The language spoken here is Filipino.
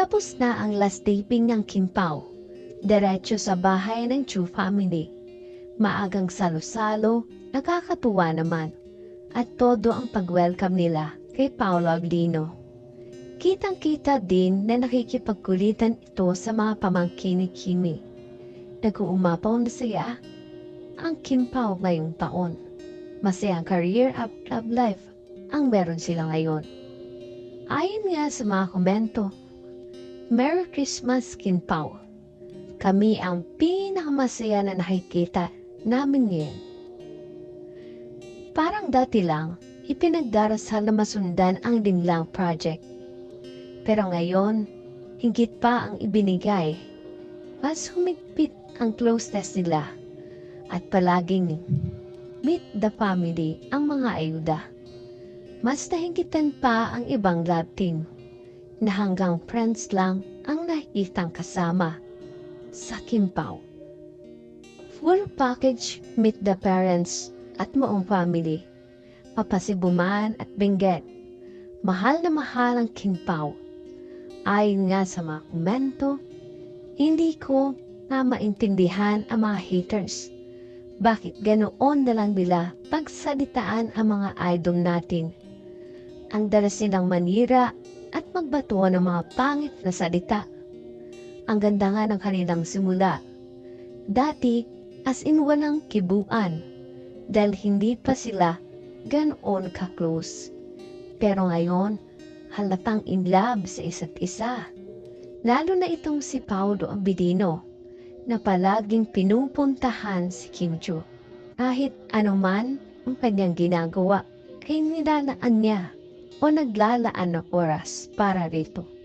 Tapos na ang last taping ng Kim Pao. Diretso sa bahay ng Chu family. Maagang salo-salo, nakakatuwa naman. At todo ang pag-welcome nila kay Paolo Aglino. Kitang-kita din na nakikipagkulitan ito sa mga pamangkin ni Kimi. Nag-uumapaw na siya ang Kim Pao ngayong taon. Masayang career up love life ang meron sila ngayon. Ayon nga sa mga komento, Merry Christmas, Kim Pao. Kami ang pinakamasaya na nakikita namin ngayon. Parang dati lang, ipinagdarasal na masundan ang Dinlang Project. Pero ngayon, higit pa ang ibinigay. Mas humigpit ang closeness nila at palaging meet the family ang mga ayuda. Mas nahigitan pa ang ibang love team na hanggang friends lang ang nakikitang kasama sa Kimpaw. Full package meet the parents at moong family. Papasibuman at Benguet. Mahal na mahal ang Kimpaw. Ayon nga sa mga komento, hindi ko na maintindihan ang mga haters. Bakit ganoon na lang nila pagsalitaan ang mga idol natin? Ang dalas nilang manira at magbato ng mga pangit na salita. Ang ganda nga ng kanilang simula. Dati, as in walang kibuan, dahil hindi pa sila ganoon ka-close. Pero ngayon, halatang in love sa isa't isa. Lalo na itong si Paulo Abilino na palaging pinupuntahan si Kim Cho. Kahit anuman ang kanyang ginagawa, ay nilalaan niya o naglalaan ng oras para rito.